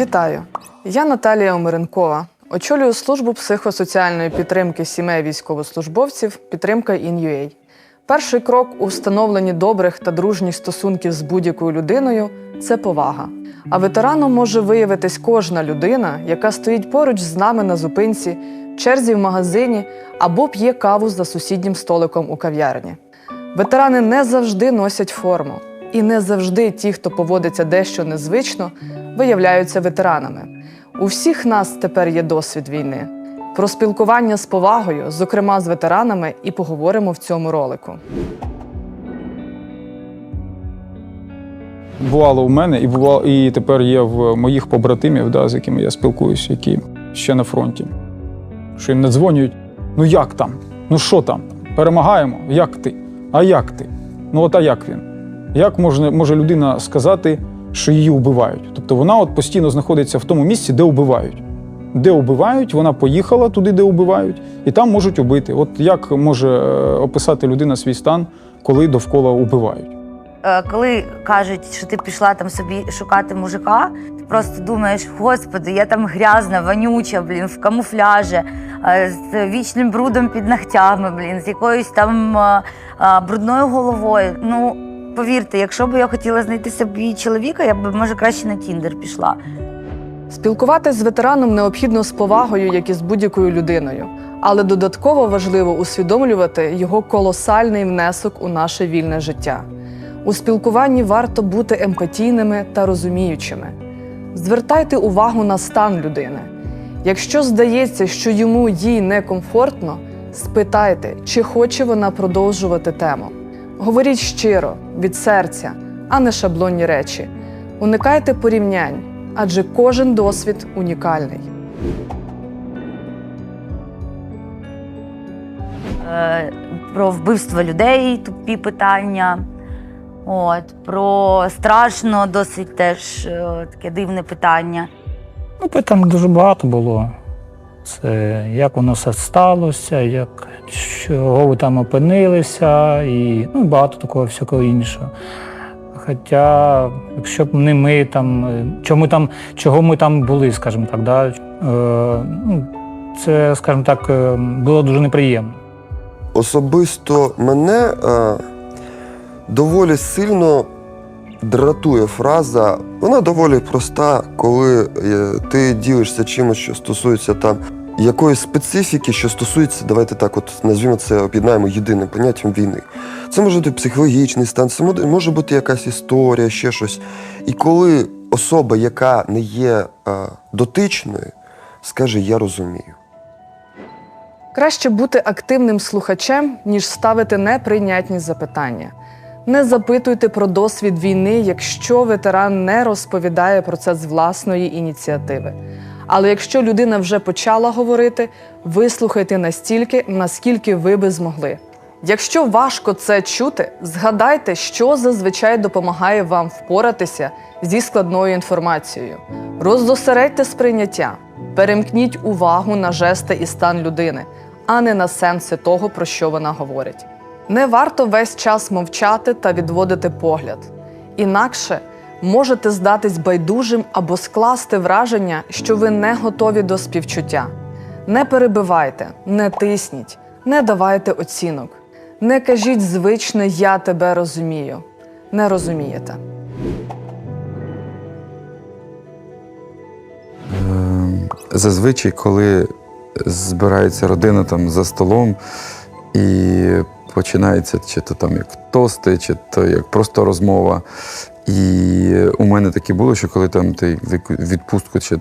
Вітаю! Я Наталія Омеренкова. Очолюю службу психосоціальної підтримки сімей військовослужбовців Підтримка InUA. Перший крок у встановленні добрих та дружніх стосунків з будь-якою людиною це повага. А ветераном може виявитись кожна людина, яка стоїть поруч з нами на зупинці, черзі в магазині або п'є каву за сусіднім столиком у кав'ярні. Ветерани не завжди носять форму, і не завжди ті, хто поводиться дещо незвично, виявляються ветеранами. У всіх нас тепер є досвід війни. Про спілкування з повагою, зокрема з ветеранами, і поговоримо в цьому ролику. Бувало у мене, і бувало, і тепер є в моїх побратимів, да, з якими я спілкуюся, які ще на фронті. Що їм надзвонюють: ну як там? Ну що там? Перемагаємо? Як ти? А як ти? Ну от а як він? Як може, може людина сказати, що її вбивають? Тобто вона от постійно знаходиться в тому місці, де вбивають. Де вбивають, вона поїхала туди, де вбивають, і там можуть убити. От як може е, описати людина свій стан, коли довкола убивають? Е, Коли кажуть, що ти пішла там собі шукати мужика, ти просто думаєш, господи, я там грязна, вонюча, блін, в камуфляжі, е, з вічним брудом під ногтями, блін, з якоюсь там брудною головою. Ну, повірте, якщо б я хотіла знайти собі чоловіка, я б може краще на Тіндер пішла. Спілкуватись з ветераном необхідно з повагою, як і з будь-якою людиною, але додатково важливо усвідомлювати його колосальний внесок у наше вільне життя. У спілкуванні варто бути емпатійними та розуміючими. Звертайте увагу на стан людини. Якщо здається, що йому їй некомфортно, спитайте, чи хоче вона продовжувати тему. Говоріть щиро, від серця, а не шаблонні речі. Уникайте порівнянь, адже кожен досвід унікальний. Е, Про вбивство людей, тупі питання. От, про страшно, досить теж е, таке дивне питання. Ну, питань дуже багато було. Це як воно все сталося, як, чого ви там опинилися, і ну, багато такого всякого іншого. Хоча, якщо б не ми там, ми там, чого ми там були, скажімо так, да? е, ну, це, скажімо так, е, було дуже неприємно. Особисто мене е, доволі сильно дратує фраза. Вона доволі проста, коли е, ти ділишся чимось, що стосується там якоїсь специфіки, що стосується, давайте так, от назвімо це, об'єднаємо єдиним поняттям війни. Це може бути психологічний стан, це може- бути якась історія, ще щось. І коли особа, яка не є е, дотичною, скаже Я розумію. Краще бути активним слухачем, ніж ставити неприйнятні запитання. Не запитуйте про досвід війни, якщо ветеран не розповідає про це з власної ініціативи. Але якщо людина вже почала говорити, вислухайте настільки, наскільки ви би змогли. Якщо важко це чути, згадайте, що зазвичай допомагає вам впоратися зі складною інформацією. Роззосередьте сприйняття, перемкніть увагу на жести і стан людини, а не на сенси того, про що вона говорить. Не варто весь час мовчати та відводити погляд. Інакше можете здатись байдужим або скласти враження, що ви не готові до співчуття. Не перебивайте, не тисніть, не давайте оцінок. Не кажіть звичне Я тебе розумію. Не розумієте. Ем, Зазвичай, коли збирається родина там за столом і починається чи то там як тости, чи то як просто розмова. І у мене таке було, що коли там ти відпустку, чи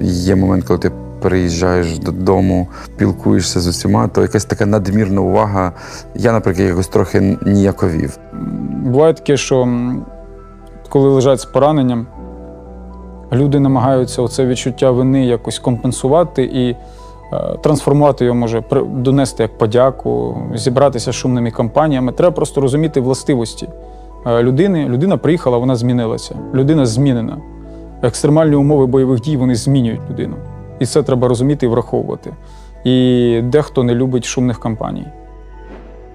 є момент, коли ти приїжджаєш додому, спілкуєшся з усіма, то якась така надмірна увага. Я, наприклад, якось трохи ніяковів. Буває таке, що коли лежать з пораненням, люди намагаються оце відчуття вини якось компенсувати і трансформувати його, може, донести як подяку, зібратися з шумними компаніями. Треба просто розуміти властивості е, людини. Людина приїхала, вона змінилася. Людина змінена. Екстремальні умови бойових дій вони змінюють людину. І це треба розуміти і враховувати. І дехто не любить шумних компаній.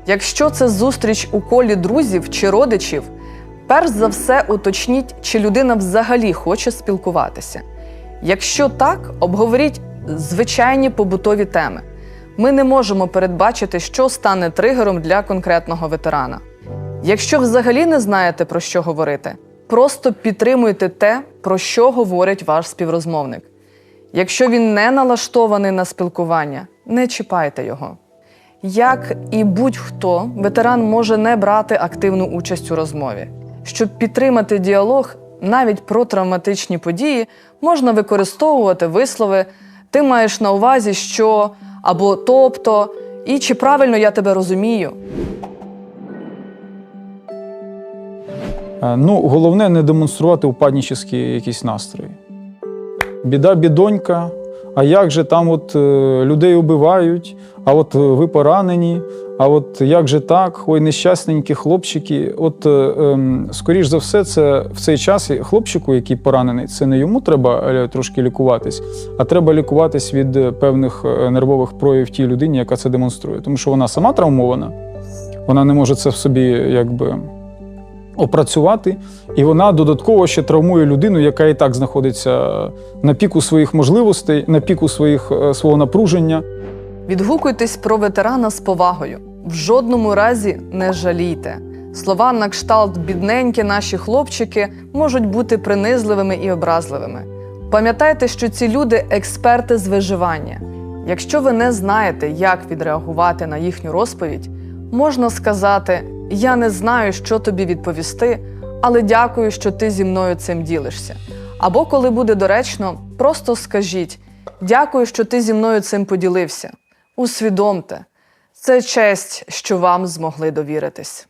Якщо це зустріч у колі друзів чи родичів, Перш за все, уточніть, чи людина взагалі хоче спілкуватися. Якщо так, обговоріть звичайні побутові теми. Ми не можемо передбачити, що стане тригером для конкретного ветерана. Якщо взагалі не знаєте про що говорити, просто підтримуйте те, про що говорить ваш співрозмовник. Якщо він не налаштований на спілкування, не чіпайте його. Як і будь-хто, ветеран може не брати активну участь у розмові. Щоб підтримати діалог, навіть про травматичні події, можна використовувати вислови Ти маєш на увазі, що або тобто, і чи правильно я тебе розумію. Е, Ну, головне не демонструвати упаднічі якісь настрої. Біда, бідонька. А як же там от е, людей убивають, а от е, ви поранені, а от як же так, ой, нещасненькі хлопчики. От, е, ем, скоріш за все, це в цей час хлопчику, який поранений, це не йому треба трошки лікуватись, а треба лікуватись від певних нервових проявів тій людині, яка це демонструє. Тому що вона сама травмована, вона не може це в собі якби опрацювати, і вона додатково ще травмує людину, яка і так знаходиться на піку своїх можливостей, на піку своїх, е, свого напруження. Відгукуйтесь про ветерана з повагою. В жодному разі не жалійте. Слова на кшталт бідненькі наші хлопчики можуть бути принизливими і образливими. Пам'ятайте, що ці люди експерти з виживання. Якщо ви не знаєте, як відреагувати на їхню розповідь, можна сказати: Я не знаю, що тобі відповісти, але дякую, що ти зі мною цим ділишся. Або, коли буде доречно, просто скажіть: Дякую, що ти зі мною цим поділився. Усвідомте, це честь, що вам змогли довіритись.